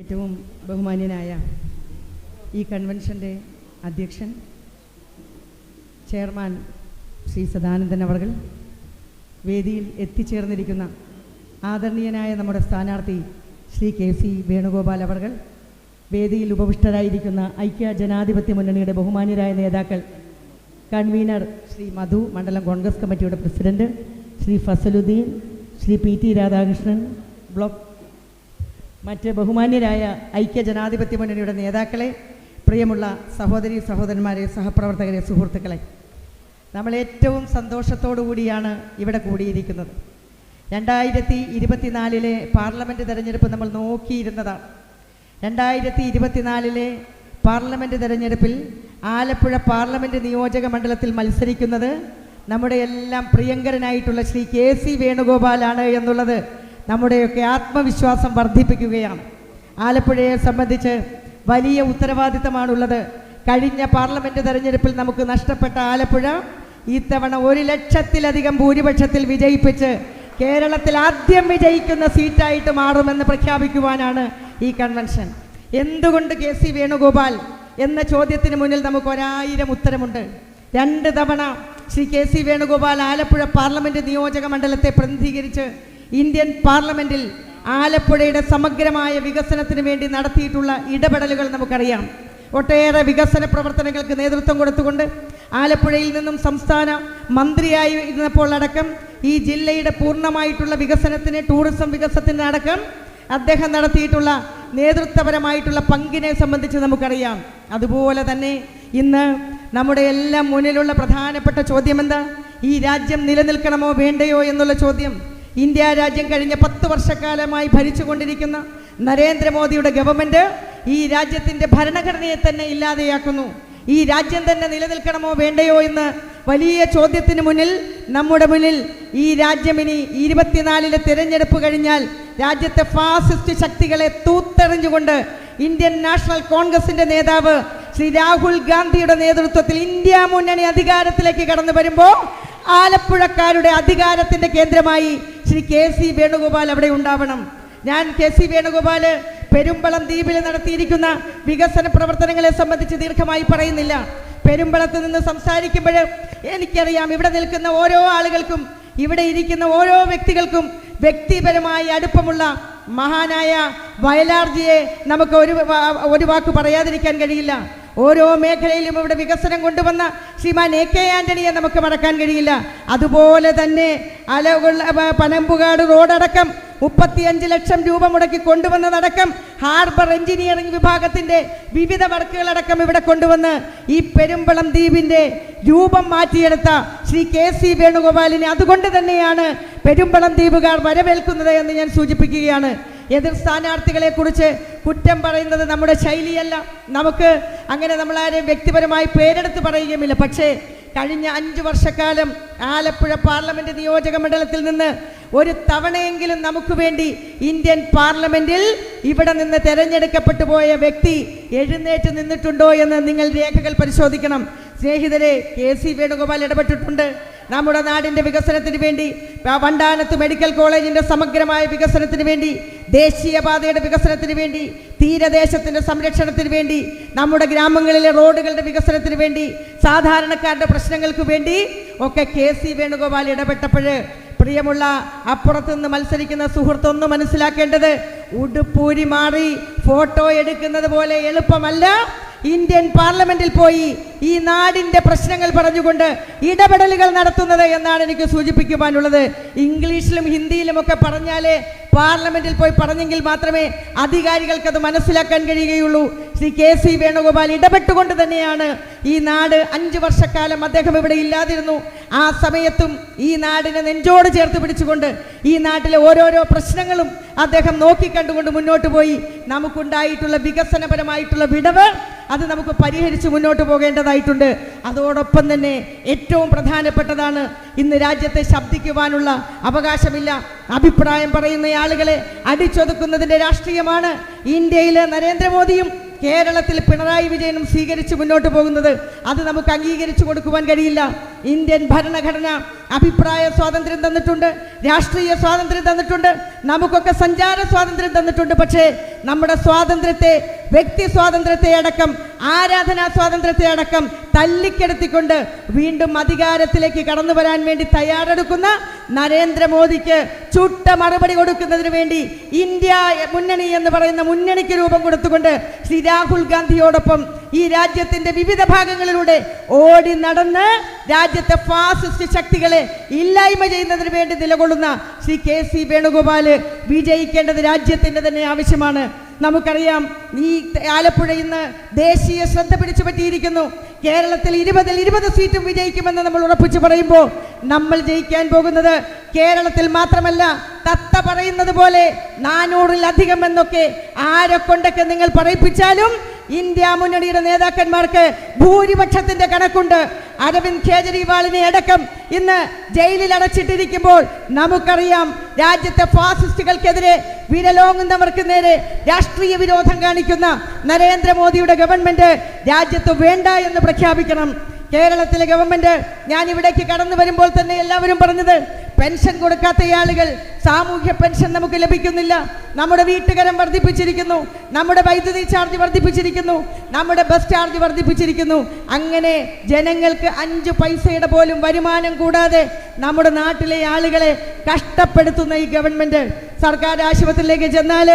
ഏറ്റവും ബഹുമാന്യനായ ഈ കൺവെൻഷന്റെ അധ്യക്ഷൻ ചെയർമാൻ ശ്രീ സദാനന്ദൻ അവർ വേദിയിൽ എത്തിച്ചേർന്നിരിക്കുന്ന ആദരണീയനായ നമ്മുടെ സ്ഥാനാർത്ഥി ശ്രീ കെ സി വേണുഗോപാൽ അവർ വേദിയിൽ ഉപവിഷ്ടരായിരിക്കുന്ന ഐക്യ ജനാധിപത്യ മുന്നണിയുടെ ബഹുമാന്യരായ നേതാക്കൾ കൺവീനർ ശ്രീ മധു മണ്ഡലം കോൺഗ്രസ് കമ്മിറ്റിയുടെ president Shri Fazaluddin Shri P T Radhakrishnan block മറ്റ് ബഹുമാന്യരായ ഐക്യ ജനാധിപത്യ മുന്നണിയുടെ നേതാക്കളെ പ്രിയമുള്ള സഹോദരി സഹോദരന്മാരെ സഹപ്രവർത്തകരെ സുഹൃത്തുക്കളെ നമ്മൾ ഏറ്റവും സന്തോഷത്തോടു കൂടിയാണ് ഇവിടെ കൂടിയിരിക്കുന്നത്. രണ്ടായിരത്തി ഇരുപത്തിനാലിലെ പാർലമെന്റ് തെരഞ്ഞെടുപ്പ് നമ്മൾ നോക്കിയിരുന്നതാണ്. രണ്ടായിരത്തി ഇരുപത്തിനാലിലെ പാർലമെന്റ് തെരഞ്ഞെടുപ്പിൽ ആലപ്പുഴ പാർലമെന്റ് നിയോജക മണ്ഡലത്തിൽ മത്സരിക്കുന്നത് നമ്മുടെ എല്ലാം പ്രിയങ്കരനായിട്ടുള്ള ശ്രീ കെ സി വേണുഗോപാലാണ് എന്നുള്ളത് നമ്മുടെയൊക്കെ ആത്മവിശ്വാസം വർദ്ധിപ്പിക്കുകയാണ്. ആലപ്പുഴയെ സംബന്ധിച്ച് വലിയ ഉത്തരവാദിത്തമാണുള്ളത്. കഴിഞ്ഞ പാർലമെന്റ് തെരഞ്ഞെടുപ്പിൽ നമുക്ക് നഷ്ടപ്പെട്ട ആലപ്പുഴ ഇത്തവണ ഒരു ലക്ഷത്തിലധികം ഭൂരിപക്ഷത്തിൽ വിജയിപ്പിച്ച് കേരളത്തിൽ ആദ്യം വിജയിക്കുന്ന സീറ്റായിട്ട് മാറുമെന്ന് പ്രഖ്യാപിക്കുവാനാണ് ഈ കൺവെൻഷൻ. എന്തുകൊണ്ട് കെ സി വേണുഗോപാൽ എന്ന ചോദ്യത്തിന് മുന്നിൽ നമുക്ക് ഒരായിരം ഉത്തരമുണ്ട്. രണ്ട് തവണ Shri K C Venugopal Alappuzha parliament നിയോജക മണ്ഡലത്തെ പ്രതിനിധീകരിച്ച് ഇന്ത്യൻ പാർലമെന്റിൽ ആലപ്പുഴയുടെ സമഗ്രമായ വികസനത്തിന് വേണ്ടി നടത്തിയിട്ടുള്ള ഇടപെടലുകൾ നമുക്കറിയാം. ഒട്ടേറെ വികസന പ്രവർത്തനങ്ങൾക്ക് നേതൃത്വം കൊടുത്തുകൊണ്ട് ആലപ്പുഴയിൽ നിന്നും സംസ്ഥാന മന്ത്രിയായി ഇരുന്നപ്പോൾ അടക്കം ഈ ജില്ലയുടെ പൂർണമായിട്ടുള്ള വികസനത്തിന് ടൂറിസം വികസനത്തിന് അടക്കം അദ്ദേഹം നടത്തിയിട്ടുള്ള നേതൃത്വപരമായിട്ടുള്ള പങ്കിനെ സംബന്ധിച്ച് നമുക്കറിയാം. അതുപോലെ തന്നെ ഇന്ന് നമ്മുടെ എല്ലാം മുന്നിലുള്ള പ്രധാനപ്പെട്ട ചോദ്യം എന്താ ഈ രാജ്യം നിലനിൽക്കണമോ വേണ്ടയോ എന്നുള്ള ചോദ്യം. ഇന്ത്യ രാജ്യം കഴിഞ്ഞ പത്ത് വർഷക്കാലമായി ഭരിച്ചുകൊണ്ടിരിക്കുന്ന നരേന്ദ്രമോദിയുടെ ഗവൺമെന്റ് ഈ രാജ്യത്തിന്റെ ഭരണഘടനയെ തന്നെ ഇല്ലാതെയാക്കുന്നു. ഈ രാജ്യം തന്നെ നിലനിൽക്കണമോ വേണ്ടയോ എന്ന് വലിയ ചോദ്യത്തിന് മുന്നിൽ നമ്മുടെ മുന്നിൽ ഈ രാജ്യം ഇനി ഇരുപത്തിനാലിലെ തിരഞ്ഞെടുപ്പ് കഴിഞ്ഞാൽ രാജ്യത്തെ ഫാസിസ്റ്റ് ശക്തികളെ തൂത്തെറിഞ്ഞുകൊണ്ട് ഇന്ത്യൻ നാഷണൽ കോൺഗ്രസിന്റെ നേതാവ് ശ്രീ രാഹുൽ ഗാന്ധിയുടെ നേതൃത്വത്തിൽ ഇന്ത്യ മുന്നണി അധികാരത്തിലേക്ക് കടന്നു വരുമ്പോൾ ആലപ്പുഴക്കാരുടെ അധികാരത്തിന്റെ കേന്ദ്രമായി ശ്രീ കെ സി വേണുഗോപാൽ അവിടെ ഉണ്ടാവണം. ഞാൻ കെ സി വേണുഗോപാൽ പെരുമ്പളം ദ്വീപിൽ നടത്തിയിരിക്കുന്ന വികസന പ്രവർത്തനങ്ങളെ സംബന്ധിച്ച് ദീർഘമായി പറയുന്നില്ല. പെരുമ്പളത്ത് നിന്ന് സംസാരിക്കുമ്പോൾ എനിക്കറിയാം ഇവിടെ നിൽക്കുന്ന ഓരോ ആളുകൾക്കും ഇവിടെ ഇരിക്കുന്ന ഓരോ വ്യക്തികൾക്കും വ്യക്തിപരമായി അടുപ്പമുള്ള മഹാനായ വയലാർജിയെ നമുക്ക് ഒരു ഒരു വാക്ക് പറയാതിരിക്കാൻ കഴിയില്ല. ഓരോ മേഖലയിലും ഇവിടെ വികസനം കൊണ്ടുവന്ന ശ്രീമാൻ എ കെ ആന്റണിയെ നമുക്ക് മറക്കാൻ കഴിയില്ല. അതുപോലെ തന്നെ അലകുള്ള പ- പനമ്പുകാട് റോഡടക്കം മുപ്പത്തിയഞ്ച് ലക്ഷം രൂപ മുടക്കി കൊണ്ടുവന്നതടക്കം ഹാർബർ എഞ്ചിനീയറിംഗ് വിഭാഗത്തിന്റെ വിവിധ വർക്കുകളടക്കം ഇവിടെ കൊണ്ടുവന്ന് ഈ പെരുമ്പളം ദ്വീപിന്റെ രൂപം മാറ്റിയെടുത്ത ശ്രീ കെ സി വേണുഗോപാലിനെ അതുകൊണ്ട് തന്നെയാണ് പെരുമ്പളം ദ്വീപുകാർ വരവേൽക്കുന്നത് എന്ന് ഞാൻ സൂചിപ്പിക്കുകയാണ്. എതിർ സ്ഥാനാർത്ഥികളെ കുറിച്ച് കുറ്റം പറയുന്നത് നമ്മുടെ ശൈലിയല്ല. നമുക്ക് അങ്ങനെ നമ്മളാരും വ്യക്തിപരമായി പേരെടുത്ത് പറയുകയുമില്ല. പക്ഷേ കഴിഞ്ഞ അഞ്ച് വർഷക്കാലം ആലപ്പുഴ പാർലമെന്റ് നിയോജക മണ്ഡലത്തിൽ നിന്ന് ഒരു തവണയെങ്കിലും നമുക്ക് വേണ്ടി ഇന്ത്യൻ പാർലമെന്റിൽ ഇവിടെ നിന്ന് തെരഞ്ഞെടുക്കപ്പെട്ടു പോയ വ്യക്തി എഴുന്നേറ്റ് നിന്നിട്ടുണ്ടോ എന്ന് നിങ്ങൾ രേഖകൾ പരിശോധിക്കണം. സ്നേഹിതരെ കെ സി വേണുഗോപാൽ ഇടപെട്ടിട്ടുണ്ട്. നമ്മുടെ നാടിന്റെ വികസനത്തിന് വേണ്ടി വണ്ടാനത്ത് മെഡിക്കൽ കോളേജിന്റെ സമഗ്രമായ വികസനത്തിന് വേണ്ടി ദേശീയപാതയുടെ വികസനത്തിന് വേണ്ടി തീരദേശത്തിന്റെ സംരക്ഷണത്തിന് വേണ്ടി നമ്മുടെ ഗ്രാമങ്ങളിലെ റോഡുകളുടെ വികസനത്തിന് വേണ്ടി സാധാരണക്കാരുടെ പ്രശ്നങ്ങൾക്ക് വേണ്ടി ഒക്കെ കെ സി വേണുഗോപാൽ ഇടപെട്ടപ്പോൾ പ്രിയമുള്ള അപ്പുറത്ത് നിന്ന് മത്സരിക്കുന്ന സുഹൃത്തൊന്ന് മനസ്സിലാക്കേണ്ടത് ഉടുപ്പൂരി മാറി ഫോട്ടോ എടുക്കുന്നത് പോലെ എളുപ്പമല്ല. ഇന്ത്യൻ പാർലമെന്റിൽ പോയി ഈ നാടിന്റെ പ്രശ്നങ്ങൾ പറഞ്ഞുകൊണ്ട് ഇടപെടലുകൾ നടത്തുന്നത് എന്നാണ് എനിക്ക് സൂചിപ്പിക്കുവാനുള്ളത്. ഇംഗ്ലീഷിലും ഹിന്ദിയിലും ഒക്കെ പറഞ്ഞാലേ പാർലമെന്റിൽ പോയി പറഞ്ഞെങ്കിൽ മാത്രമേ അധികാരികൾക്ക് അത് മനസ്സിലാക്കാൻ കഴിയുകയുള്ളൂ. ശ്രീ കെ സി വേണുഗോപാൽ ഇടപെട്ടുകൊണ്ട് തന്നെയാണ് ഈ നാട് അഞ്ചു വർഷക്കാലം അദ്ദേഹം ഇവിടെ ഇല്ലാതിരുന്നു. ആ സമയത്തും ഈ നാടിനെ നെഞ്ചോട് ചേർത്ത് പിടിച്ചുകൊണ്ട് ഈ നാട്ടിലെ ഓരോരോ പ്രശ്നങ്ങളും അദ്ദേഹം നോക്കിക്കണ്ടുകൊണ്ട് മുന്നോട്ട് പോയി. നമുക്കുണ്ടായിട്ടുള്ള വികസനപരമായിട്ടുള്ള വിടവ് അത് നമുക്ക് പരിഹരിച്ച് മുന്നോട്ട് പോകേണ്ടതായിട്ടുണ്ട്. അതോടൊപ്പം തന്നെ ഏറ്റവും പ്രധാനപ്പെട്ടതാണ് ഇന്ന് രാജ്യത്തെ ശബ്ദിക്കുവാനുള്ള അവകാശമില്ല. അഭിപ്രായം പറയുന്ന ആളുകളെ അടിച്ചൊതുക്കുന്നതിന്റെ രാഷ്ട്രീയമാണ് ഇന്ത്യയിലെ നരേന്ദ്രമോദിയും കേരളത്തിൽ പിണറായി വിജയനും സ്വീകരിച്ച് മുന്നോട്ട് പോകുന്നത്. അത് നമുക്ക് അംഗീകരിച്ചു കൊടുക്കുവാൻ കഴിയില്ല. ഇന്ത്യൻ ഭരണഘടന അഭിപ്രായ സ്വാതന്ത്ര്യം തന്നിട്ടുണ്ട് രാഷ്ട്രീയ സ്വാതന്ത്ര്യം തന്നിട്ടുണ്ട് നമുക്കൊക്കെ സഞ്ചാര സ്വാതന്ത്ര്യം തന്നിട്ടുണ്ട്. പക്ഷേ നമ്മുടെ സ്വാതന്ത്ര്യത്തെ വ്യക്തി സ്വാതന്ത്ര്യത്തെ അടക്കം ആരാധനാ സ്വാതന്ത്ര്യത്തെ അടക്കം തല്ലിക്കെടുത്തിക്കൊണ്ട് വീണ്ടും അധികാരത്തിലേക്ക് കടന്നു വരാൻ വേണ്ടി തയ്യാറെടുക്കുന്ന നരേന്ദ്രമോദിക്ക് ചുട്ട മറുപടി കൊടുക്കുന്നതിന് വേണ്ടി ഇന്ത്യ മുന്നണി എന്ന് പറയുന്ന മുന്നണിക്ക് രൂപം കൊടുത്തുകൊണ്ട് ശ്രീ രാഹുൽ ഗാന്ധിയോടൊപ്പം ഈ രാജ്യത്തിന്റെ വിവിധ ഭാഗങ്ങളിലൂടെ ഓടി നടന്ന് രാജ്യത്തെ ഫാസിസ്റ്റ് ശക്തികളെ ഇല്ലായ്മ ചെയ്യുന്നതിന് വേണ്ടി നിലകൊള്ളുന്ന ശ്രീ കെ സി വേണുഗോപാൽ വിജയിക്കേണ്ടത് രാജ്യത്തിന്റെ തന്നെ ആവശ്യമാണ്. നമുക്കറിയാം ഈ ആലപ്പുഴ ഇന്ന് ദേശീയ ശ്രദ്ധ പിടിച്ചു പറ്റിയിരിക്കുന്നു. കേരളത്തിൽ ഇരുപതിൽ ഇരുപത് സീറ്റും വിജയിക്കുമെന്ന് നമ്മൾ ഉറപ്പിച്ചു പറയുമ്പോൾ നമ്മൾ ജയിക്കാൻ പോകുന്നത് കേരളത്തിൽ മാത്രമല്ല തത്ത പറയുന്നത് പോലെ നാനൂറിലധികം എന്നൊക്കെ ആരെ കൊണ്ടൊക്കെ നിങ്ങൾ പറയിപ്പിച്ചാലും ഇന്ത്യ മുന്നണിയുടെ നേതാക്കന്മാർക്ക് ഭൂരിപക്ഷത്തിന്റെ കണക്കുണ്ട്. അരവിന്ദ് കേജ്രിവാളിനെ അടക്കം ഇന്ന് ജയിലിൽ അടച്ചിട്ടിരിക്കുമ്പോൾ നമുക്കറിയാം രാജ്യത്തെ ഫാസിസ്റ്റുകൾക്കെതിരെ വിരലോങ്ങുന്നവർക്ക് നേരെ രാഷ്ട്രീയ വിരോധം കാണിക്കുന്ന നരേന്ദ്രമോദിയുടെ ഗവൺമെന്റ് രാജ്യത്ത് വേണ്ട എന്ന് പ്രഖ്യാപിക്കണം. കേരളത്തിലെ ഗവൺമെന്റ് ഞാൻ ഇവിടേക്ക് കടന്നു വരുമ്പോൾ തന്നെ എല്ലാവരും പറഞ്ഞത് പെൻഷൻ കൊടുക്കാത്ത ആളുകൾ സാമൂഹ്യ പെൻഷൻ നമുക്ക് ലഭിക്കുന്നില്ല. നമ്മുടെ വീട്ടുകരം വർദ്ധിപ്പിച്ചിരിക്കുന്നു നമ്മുടെ വൈദ്യുതി ചാർജ് വർദ്ധിപ്പിച്ചിരിക്കുന്നു നമ്മുടെ ബസ് ചാർജ് വർദ്ധിപ്പിച്ചിരിക്കുന്നു. അങ്ങനെ ജനങ്ങൾക്ക് അഞ്ച് പൈസയുടെ പോലും വരുമാനം കൂടാതെ നമ്മുടെ നാട്ടിലെ ആളുകളെ കഷ്ടപ്പെടുത്തുന്ന ഈ ഗവൺമെന്റ് സർക്കാർ ആശുപത്രിയിലേക്ക് ചെന്നാൽ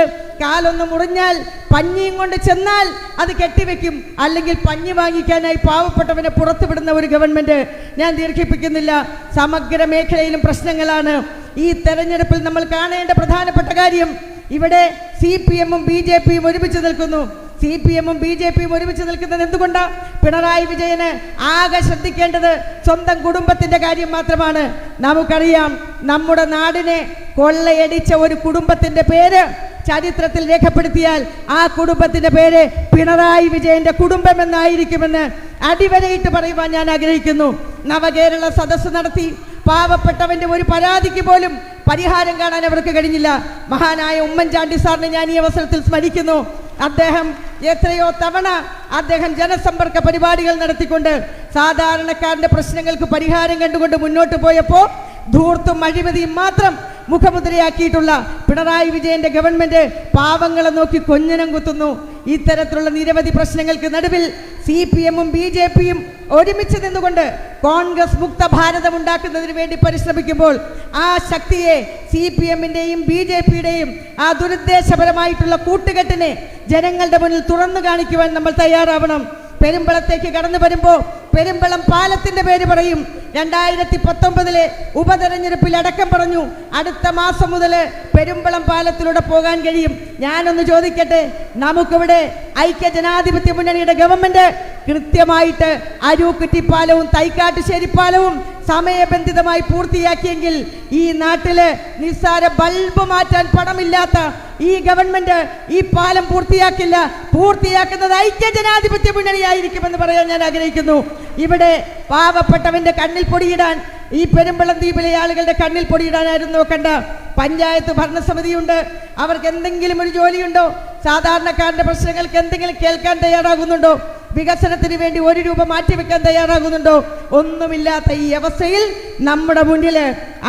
കാലൊന്ന് മുറിഞ്ഞാൽ പഞ്ഞിയും കൊണ്ട് ചെന്നാൽ അത് കെട്ടിവെക്കും. അല്ലെങ്കിൽ പഞ്ഞി വാങ്ങിക്കാനായി പാവപ്പെട്ടവനെ പുറത്തുവിടുന്ന ഒരു ഗവൺമെന്റ് ഞാൻ ദീർഘിപ്പിക്കുന്നില്ല. സമഗ്ര മേഖലയിലും പ്രശ്നങ്ങളാണ്. ഈ തെരഞ്ഞെടുപ്പിൽ നമ്മൾ കാണേണ്ട പ്രധാനപ്പെട്ട കാര്യം ഇവിടെ സി പി എമ്മും ബി ജെ പിയും ഒരുമിച്ച് നിൽക്കുന്നു. സി പി എമ്മും ബി ജെ പിയും ഒരുമിച്ച് നിൽക്കുന്നത് എന്തുകൊണ്ടാ? പിണറായി വിജയന് ആകെ ശ്രദ്ധിക്കേണ്ടത് സ്വന്തം കുടുംബത്തിന്റെ കാര്യം മാത്രമാണ്. നമുക്കറിയാം നമ്മുടെ നാടിനെ കൊള്ളയടിച്ച ഒരു കുടുംബത്തിന്റെ പേര് ചരിത്രത്തിൽ രേഖപ്പെടുത്തിയാൽ ആ കുടുംബത്തിന്റെ പേര് പിണറായി വിജയന്റെ കുടുംബം എന്നായിരിക്കുമെന്ന് അടിവരയിട്ട് പറയുവാൻ ഞാൻ ആഗ്രഹിക്കുന്നു. നവകേരള സദസ്സ് നടത്തി. പാവപ്പെട്ടവന്റെ ഒരു പരാതിക്ക് പോലും പരിഹാരം കാണാൻ അവർക്ക് കഴിഞ്ഞില്ല. മഹാനായ ഉമ്മൻചാണ്ടി സാറിനെ ഞാൻ ഈ അവസരത്തിൽ സ്മരിക്കുന്നു. അദ്ദേഹം എത്രയോ തവണ അദ്ദേഹം ജനസമ്പർക്ക പരിപാടികൾ നടത്തിക്കൊണ്ട് സാധാരണക്കാരന്റെ പ്രശ്നങ്ങൾക്ക് പരിഹാരം കണ്ടുകൊണ്ട് മുന്നോട്ട് പോയപ്പോൾ ധൂർത്തും അഴിമതിയും മാത്രം മുഖമുദ്രയാക്കിയിട്ടുള്ള പിണറായി വിജയന്റെ ഗവൺമെന്റ് പാവങ്ങളെ നോക്കി കൊഞ്ഞനം കുത്തുന്നു. ഇത്തരത്തിലുള്ള നിരവധി പ്രശ്നങ്ങൾക്ക് നടുവിൽ സി പി എമ്മും ബി ജെ പിയും ഒരുമിച്ച് നിന്നുകൊണ്ട് കോൺഗ്രസ് മുക്ത ഭാരതം ഉണ്ടാക്കുന്നതിന് വേണ്ടി പരിശ്രമിക്കുമ്പോൾ ആ ശക്തിയെ സി പി എമ്മിന്റെയും ബി ജെ പിയുടെയും ആ ദുരുദ്ദേശപരമായിട്ടുള്ള കൂട്ടുകെട്ടിനെ ജനങ്ങളുടെ മുന്നിൽ തുറന്നു കാണിക്കുവാൻ നമ്മൾ തയ്യാറാവണം. പെരുമ്പളത്തേക്ക് കടന്നു വരുമ്പോൾ പെരുമ്പളം പാലത്തിന്റെ പേര് പറയും. രണ്ടായിരത്തി പത്തൊമ്പതിലെ ഉപതെരഞ്ഞെടുപ്പിൽ അടക്കം പറഞ്ഞു അടുത്ത മാസം മുതൽ പെരുമ്പളം പാലത്തിലൂടെ പോകാൻ കഴിയും. ഞാനൊന്ന് ചോദിക്കട്ടെ നമുക്കിവിടെ ഐക്യ ജനാധിപത്യ മുന്നണിയുടെ ഗവൺമെന്റ് കൃത്യമായിട്ട് അരൂക്കുറ്റിപ്പാലവും പാലവും തൈക്കാട്ടുശ്ശേരി പാലവും സമയബന്ധിതമായി പൂർത്തിയാക്കിയെങ്കിൽ ഈ നാട്ടിൽ നിസ്സാര ബൾബ് മാറ്റാൻ പണമില്ലാത്ത ഈ ഗവൺമെന്റ് ഈ പാലം പൂർത്തിയാക്കില്ല. പൂർത്തിയാക്കുന്നത് ഐക്യ ജനാധിപത്യ മുന്നണിയായിരിക്കുമെന്ന് പറയാൻ ഞാൻ ആഗ്രഹിക്കുന്നു. ഇവിടെ പാവപ്പെട്ടവന്റെ കണ്ണിൽ പൊടിയിടാൻ ഈ പെരുമ്പളം ദ്വീപിലെ ആളുകളുടെ കണ്ണിൽ പൊടിയിടാനായിരുന്നു നോക്കണ്ട പഞ്ചായത്ത് ഭരണസമിതിയുണ്ട്. അവർക്ക് എന്തെങ്കിലും ഒരു ജോലിയുണ്ടോ? സാധാരണക്കാരന്റെ പ്രശ്നങ്ങൾക്ക് എന്തെങ്കിലും കേൾക്കാൻ തയ്യാറാകുന്നുണ്ടോ? വികസനത്തിന് വേണ്ടി ഒരു രൂപ മാറ്റിവെക്കാൻ തയ്യാറാകുന്നുണ്ടോ? ഒന്നുമില്ലാത്ത ഈ അവസ്ഥയിൽ നമ്മുടെ മുന്നിൽ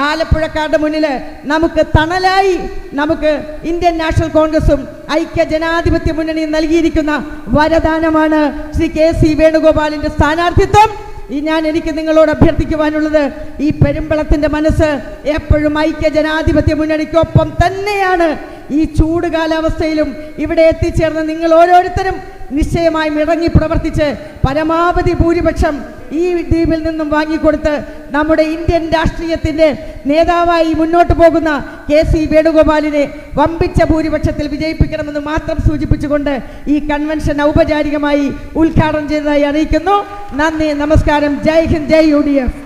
ആലപ്പുഴക്കാരുടെ മുന്നിൽ നമുക്ക് തണലായി നമുക്ക് ഇന്ത്യൻ നാഷണൽ കോൺഗ്രസും ഐക്യ ജനാധിപത്യ മുന്നണിയും നൽകിയിരിക്കുന്ന വരദാനമാണ് ശ്രീ കെ സി വേണുഗോപാലിന്റെ സ്ഥാനാർത്ഥിത്വം. ഈ ഞാൻ എനിക്ക് നിങ്ങളോട് അഭ്യർത്ഥിക്കുവാനുള്ളത് ഈ പെരുമ്പളത്തിന്റെ മനസ്സ് എപ്പോഴും ഐക്യ ജനാധിപത്യ മുന്നണിക്കൊപ്പം തന്നെയാണ്. ഈ ചൂട് കാലാവസ്ഥയിലും ഇവിടെ എത്തിച്ചേർന്ന നിങ്ങൾ ഓരോരുത്തരും നിശ്ചയമായും ഇറങ്ങി പ്രവർത്തിച്ച് പരമാവധി ഭൂരിപക്ഷം ഈ ദ്വീപിൽ നിന്നും വാങ്ങിക്കൊടുത്ത് നമ്മുടെ ഇന്ത്യൻ രാഷ്ട്രീയത്തിന്റെ നേതാവായി മുന്നോട്ട് പോകുന്ന കെ സി വേണുഗോപാലിനെ വമ്പിച്ച ഭൂരിപക്ഷത്തിൽ വിജയിപ്പിക്കണമെന്ന് മാത്രം സൂചിപ്പിച്ചുകൊണ്ട് ഈ കൺവെൻഷൻ ഔപചാരികമായി ഉദ്ഘാടനം ചെയ്തതായി അറിയിക്കുന്നു. നന്ദി നമസ്കാരം. Jai Hind Jai U D F.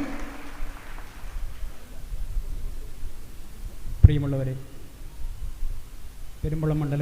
പ്രിയമുള്ളവരെ പെരുമ്പളം മണ്ഡലം